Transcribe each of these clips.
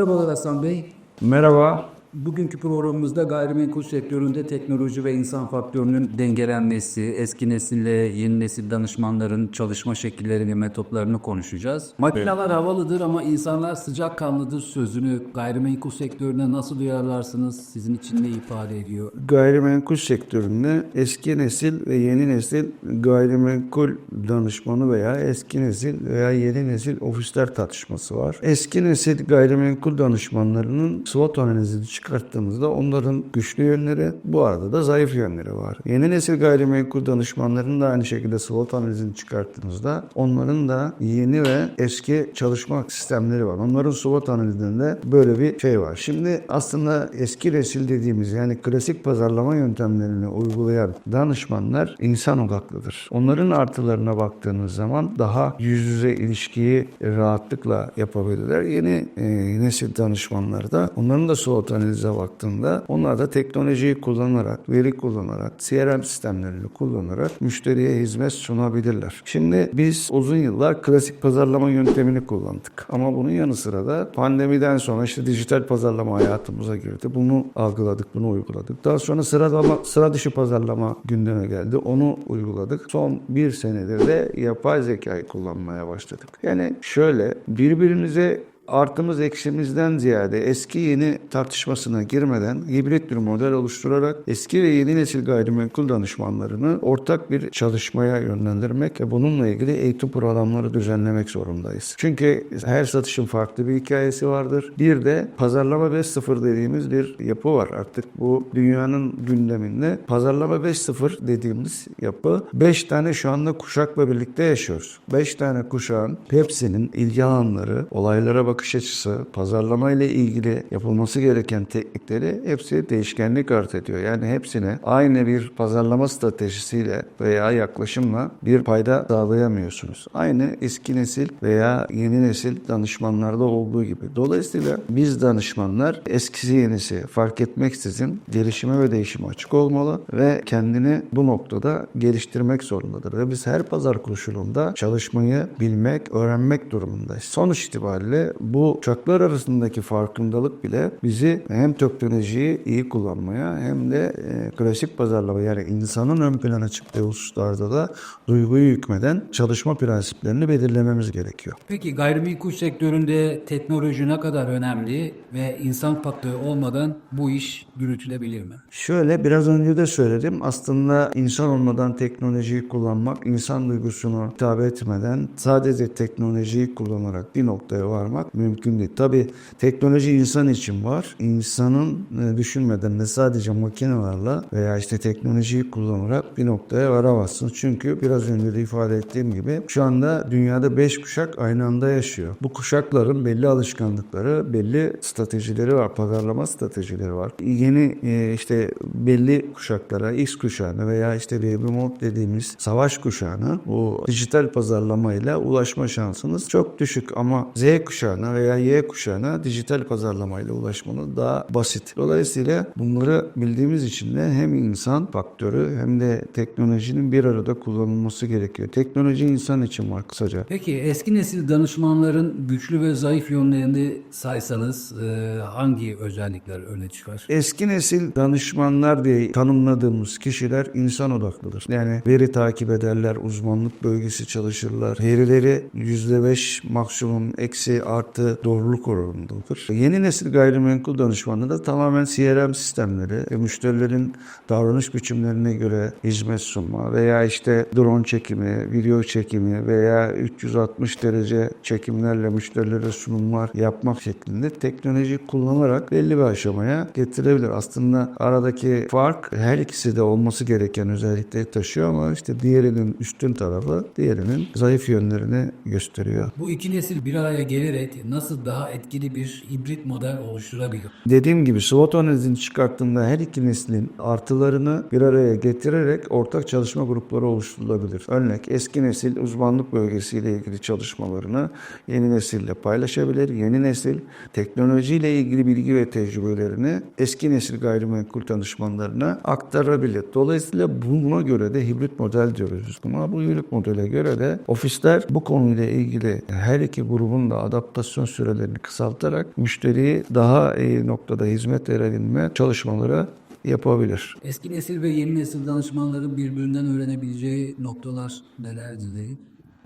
Merhabalar Hasan Bey. Merhaba. Bugünkü programımızda gayrimenkul sektöründe teknoloji ve insan faktörünün dengelenmesi, eski nesille yeni nesil danışmanların çalışma şekillerini, metotlarını konuşacağız. Makineler havalıdır ama insanlar sıcakkanlıdır sözünü gayrimenkul sektörüne nasıl uyarlarsınız? Sizin için ne ifade ediyor? Gayrimenkul sektöründe eski nesil ve yeni nesil gayrimenkul danışmanı veya eski nesil veya yeni nesil ofisler tartışması var. Eski nesil gayrimenkul danışmanlarının SWOT analizini çıkarttığımızda onların güçlü yönleri, bu arada da zayıf yönleri var. Yeni nesil gayrimenkul danışmanlarının da aynı şekilde SWOT analizini çıkarttığımızda onların da yeni ve eski çalışma sistemleri var. Onların SWOT analizinde böyle bir şey var. Şimdi aslında eski nesil dediğimiz yani klasik pazarlama yöntemlerini uygulayan danışmanlar insan odaklıdır. Onların artılarına baktığınız zaman daha yüz yüze ilişkiyi rahatlıkla yapabilirler. Yeni e, nesil danışmanlar da onların da SWOT analize baktığında onlar da teknolojiyi kullanarak, veri kullanarak, CRM sistemlerini kullanarak müşteriye hizmet sunabilirler. Şimdi biz uzun yıllar klasik pazarlama yöntemini kullandık. Ama bunun yanı sıra da pandemiden sonra işte dijital pazarlama hayatımıza girdi. Bunu algıladık, bunu uyguladık. Daha sonra sıralama, sıra dışı pazarlama gündeme geldi. Onu uyguladık. Son bir senedir de yapay zekayı kullanmaya başladık. Yani şöyle birbirinize artımız eksimizden ziyade eski yeni tartışmasına girmeden hibrit bir model oluşturarak eski ve yeni nesil gayrimenkul danışmanlarını ortak bir çalışmaya yönlendirmek ve bununla ilgili eğitim programları düzenlemek zorundayız. Çünkü her satışın farklı bir hikayesi vardır. Bir de pazarlama 5.0 dediğimiz bir yapı var. Artık bu dünyanın gündeminde pazarlama 5.0 dediğimiz yapı 5 tane şu anda kuşakla birlikte yaşıyoruz. 5 tane kuşağın hepsinin ilgi alanları, olaylara bakış açısı, pazarlama ile ilgili yapılması gereken teknikleri hepsi değişkenlik arz ediyor. Yani hepsine aynı bir pazarlama stratejisiyle veya yaklaşımla bir payda sağlayamıyorsunuz. Aynı eski nesil veya yeni nesil danışmanlarda olduğu gibi. Dolayısıyla biz danışmanlar eskisi yenisi fark etmeksizin gelişime ve değişime açık olmalı ve kendini bu noktada geliştirmek zorundadır. Ve biz her pazar koşulunda çalışmayı bilmek, öğrenmek durumundayız. Sonuç itibariyle bu uçaklar arasındaki farkındalık bile bizi hem teknolojiyi iyi kullanmaya hem de e, klasik pazarlama yani insanın ön plana çıktığı hususlarda da duyguyu hükmeden çalışma prensiplerini belirlememiz gerekiyor. Peki gayrimenkul sektöründe teknoloji ne kadar önemli ve insan faktörü olmadan bu iş yürütülebilir mi? Şöyle biraz önce de söyledim. Aslında insan olmadan teknolojiyi kullanmak, insan duygusunu hitap etmeden sadece teknolojiyi kullanarak bir noktaya varmak mümkün değil. Tabii teknoloji insan için var. İnsanın e, düşünmeden de sadece makinelerle veya işte teknolojiyi kullanarak bir noktaya varamazsınız. Çünkü biraz önce de ifade ettiğim gibi şu anda dünyada 5 kuşak aynı anda yaşıyor. Bu kuşakların belli alışkanlıkları, belli stratejileri var, pazarlama stratejileri var. Yeni e, işte belli kuşaklara, X kuşağına veya işte baby mod dediğimiz savaş kuşağına bu dijital pazarlamayla ulaşma şansınız çok düşük ama Z kuşağına veya Y kuşağına dijital pazarlamayla ulaşmanız daha basit. Dolayısıyla bunları bildiğimiz için de hem insan faktörü hem de teknolojinin bir arada kullanılması gerekiyor. Teknoloji insan için var kısaca. Peki eski nesil danışmanların güçlü ve zayıf yönlerini saysanız e, hangi özellikler öne çıkar? Eski nesil danışmanlar diye tanımladığımız kişiler insan odaklıdır. Yani veri takip ederler, uzmanlık bölgesi çalışırlar. Verileri %5 maksimum eksi artı doğruluk oranındadır. Yeni nesil gayrimenkul danışmanlığı da tamamen CRM sistemleri ve müşterilerin davranış biçimlerine göre hizmet sunma veya işte drone çekimi, video çekimi veya 360 derece çekimlerle müşterilere sunumlar yapmak şeklinde teknoloji kullanarak belli bir aşamaya getirebilir. Aslında aradaki fark her ikisi de olması gereken özellikleri taşıyor ama işte diğerinin üstün tarafı diğerinin zayıf yönlerini gösteriyor. Bu iki nesil bir araya gelerek nasıl daha etkili bir hibrit model oluşturabilir? Dediğim gibi SWOT analizini çıkarttığında her iki neslin artılarını bir araya getirerek ortak çalışma grupları oluşturulabilir. Örnek eski nesil uzmanlık bölgesiyle ilgili çalışmalarını yeni nesille paylaşabilir. Yeni nesil teknolojiyle ilgili bilgi ve tecrübelerini eski nesil gayrimenkul danışmanlarına aktarabilir. Dolayısıyla buna göre de hibrit model diyoruz buna. Bu hibrit modele göre de ofisler bu konuyla ilgili her iki grubun da adaptasyon adaptasyon sürelerini kısaltarak müşteriyi daha iyi noktada hizmet verebilme çalışmaları yapabilir. Eski nesil ve yeni nesil danışmanların birbirinden öğrenebileceği noktalar nelerdir?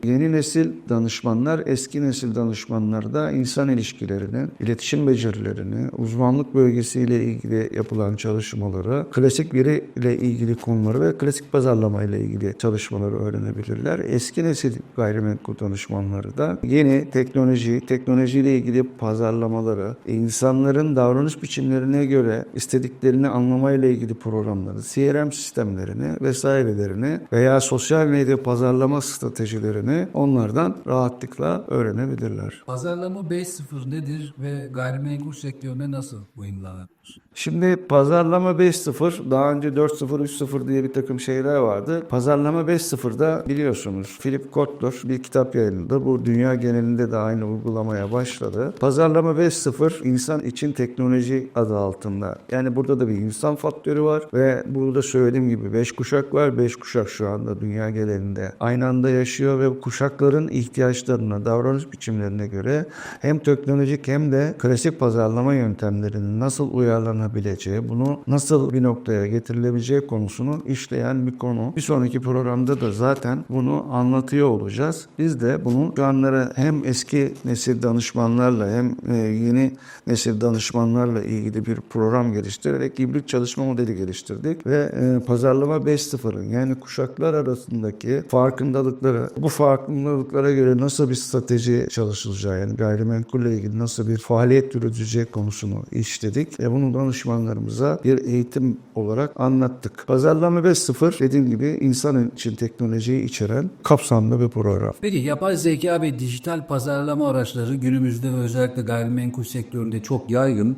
Yeni nesil danışmanlar eski nesil danışmanlarda insan ilişkilerini, iletişim becerilerini, uzmanlık bölgesiyle ilgili yapılan çalışmaları, klasik veri ile ilgili konuları ve klasik pazarlama ile ilgili çalışmaları öğrenebilirler. Eski nesil gayrimenkul danışmanları da yeni teknoloji, teknolojiyle ilgili pazarlamaları, insanların davranış biçimlerine göre istediklerini anlamayla ilgili programları, CRM sistemlerini vesairelerini veya sosyal medya pazarlama stratejilerini onlardan rahatlıkla öğrenebilirler. Pazarlama 5.0 nedir ve gayrimenkul sektörüne nasıl Şimdi pazarlama 5.0 daha önce 4.0 3.0 diye bir takım şeyler vardı. Pazarlama 5.0'da biliyorsunuz Philip Kotler bir kitap yayınladı. Bu dünya genelinde de aynı uygulamaya başladı. Pazarlama 5.0 insan için teknoloji adı altında. Yani burada da bir insan faktörü var ve burada söylediğim gibi 5 kuşak var. 5 kuşak şu anda dünya genelinde aynı anda yaşıyor ve kuşakların ihtiyaçlarına, davranış biçimlerine göre hem teknolojik hem de klasik pazarlama yöntemlerinin nasıl uyarlanabileceği, bunu nasıl bir noktaya getirilebileceği konusunu işleyen bir konu. Bir sonraki programda da zaten bunu anlatıyor olacağız. Biz de bunu şu anlara hem eski nesil danışmanlarla hem e, yeni nesil danışmanlarla ilgili bir program geliştirerek hibrit çalışma modeli geliştirdik ve e, pazarlama 5.0'ın yani kuşaklar arasındaki farkındalıkları, bu farkındalıklara göre nasıl bir strateji çalışılacağı yani gayrimenkulle ilgili nasıl bir faaliyet yürüteceği konusunu işledik ve bunu danışmanlarımıza bir eğitim olarak anlattık. Pazarlama 5.0 dediğim gibi insan için teknolojiyi içeren kapsamlı bir program. Peki yapay zeka ve dijital pazarlama araçları günümüzde ve özellikle gayrimenkul sektöründe çok yaygın.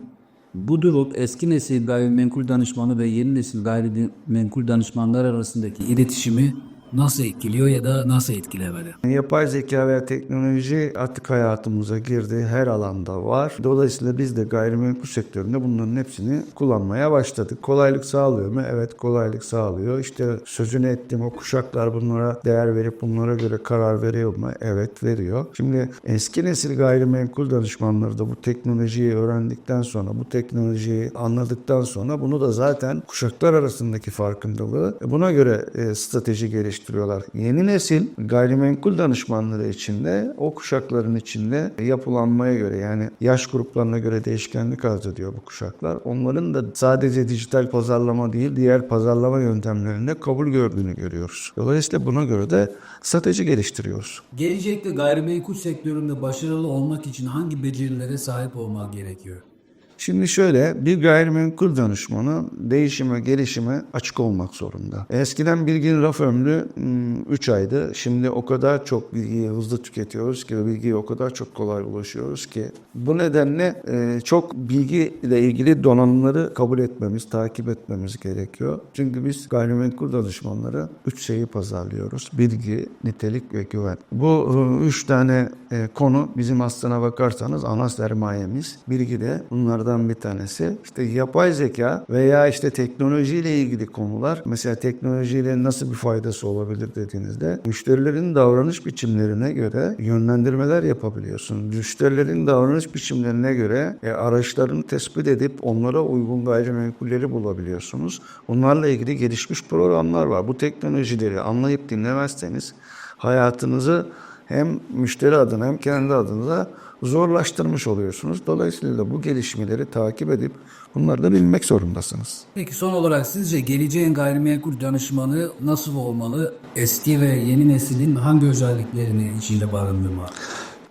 Bu durum eski nesil gayrimenkul danışmanı ve yeni nesil gayrimenkul danışmanlar arasındaki iletişimi nasıl etkiliyor ya da nasıl etkilemeli? Yapay zeka veya teknoloji artık hayatımıza girdi. Her alanda var. Dolayısıyla biz de gayrimenkul sektöründe bunların hepsini kullanmaya başladık. Kolaylık sağlıyor mu? Evet kolaylık sağlıyor. İşte sözünü ettiğim o kuşaklar bunlara değer verip bunlara göre karar veriyor mu? Evet veriyor. Şimdi eski nesil gayrimenkul danışmanları da bu teknolojiyi öğrendikten sonra, bu teknolojiyi anladıktan sonra bunu da zaten kuşaklar arasındaki farkındalığı buna göre e, strateji geliştiriyorlar. Yeni nesil gayrimenkul danışmanları içinde o kuşakların içinde yapılanmaya göre yani yaş gruplarına göre değişkenlik arz ediyor bu kuşaklar. Onların da sadece dijital pazarlama değil diğer pazarlama yöntemlerinde kabul gördüğünü görüyoruz. Dolayısıyla buna göre de strateji geliştiriyoruz. Gelecekte gayrimenkul sektöründe başarılı olmak için hangi becerilere sahip olmak gerekiyor? Şimdi şöyle bir gayrimenkul danışmanı değişime, gelişime açık olmak zorunda. Eskiden bilginin raf ömrü 3 aydı. Şimdi o kadar çok bilgiyi hızlı tüketiyoruz ki bilgiye o kadar çok kolay ulaşıyoruz ki. Bu nedenle e, çok bilgi ile ilgili donanımları kabul etmemiz, takip etmemiz gerekiyor. Çünkü biz gayrimenkul danışmanları 3 şeyi pazarlıyoruz. Bilgi, nitelik ve güven. Bu 3 tane e, konu bizim aslına bakarsanız ana sermayemiz. Bilgi de bunlardan bir tanesi. İşte yapay zeka veya işte teknolojiyle ilgili konular. Mesela teknolojiyle nasıl bir faydası olabilir dediğinizde müşterilerin davranış biçimlerine göre yönlendirmeler yapabiliyorsun. Müşterilerin davranış biçimlerine göre e, araçlarını tespit edip onlara uygun gayrimenkulleri bulabiliyorsunuz. Bunlarla ilgili gelişmiş programlar var. Bu teknolojileri anlayıp dinlemezseniz hayatınızı hem müşteri adına hem kendi adınıza zorlaştırmış oluyorsunuz. Dolayısıyla bu gelişmeleri takip edip bunları da bilmek zorundasınız. Peki son olarak sizce geleceğin gayrimenkul danışmanı nasıl olmalı? Eski ve yeni neslin hangi özelliklerini içinde barındırmalı?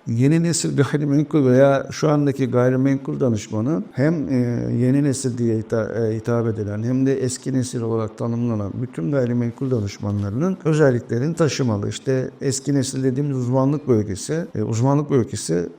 Yeni nesil gayrimenkul veya şu andaki gayrimenkul danışmanı hem e, yeni nesil diye e, hitap edilen hem de eski nesil olarak tanımlanan bütün gayrimenkul danışmanlarının özelliklerini taşımalı. İşte eski nesil dediğimiz uzmanlık bölgesi, e, uzmanlık bölgesi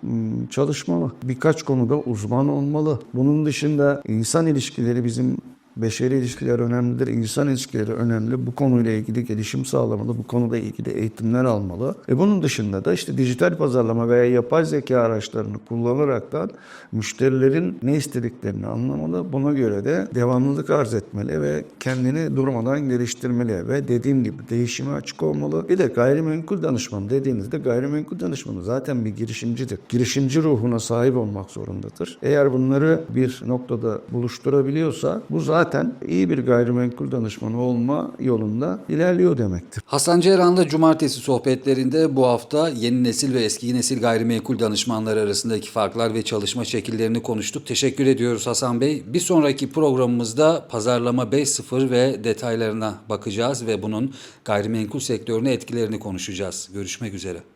çalışmalı. Birkaç konuda uzman olmalı. Bunun dışında insan ilişkileri bizim Beşeri ilişkiler önemlidir, insan ilişkileri önemli. Bu konuyla ilgili gelişim sağlamalı, bu konuda ilgili eğitimler almalı. E bunun dışında da işte dijital pazarlama veya yapay zeka araçlarını kullanaraktan müşterilerin ne istediklerini anlamalı. Buna göre de devamlılık arz etmeli ve kendini durmadan geliştirmeli ve dediğim gibi değişime açık olmalı. Bir de gayrimenkul danışmanı dediğinizde gayrimenkul danışmanı zaten bir girişimcidir. Girişimci ruhuna sahip olmak zorundadır. Eğer bunları bir noktada buluşturabiliyorsa bu zaten iyi bir gayrimenkul danışmanı olma yolunda ilerliyor demektir. Hasan Ceyran'la cumartesi sohbetlerinde bu hafta yeni nesil ve eski nesil gayrimenkul danışmanları arasındaki farklar ve çalışma şekillerini konuştuk. Teşekkür ediyoruz Hasan Bey. Bir sonraki programımızda pazarlama 5.0 ve detaylarına bakacağız ve bunun gayrimenkul sektörüne etkilerini konuşacağız. Görüşmek üzere.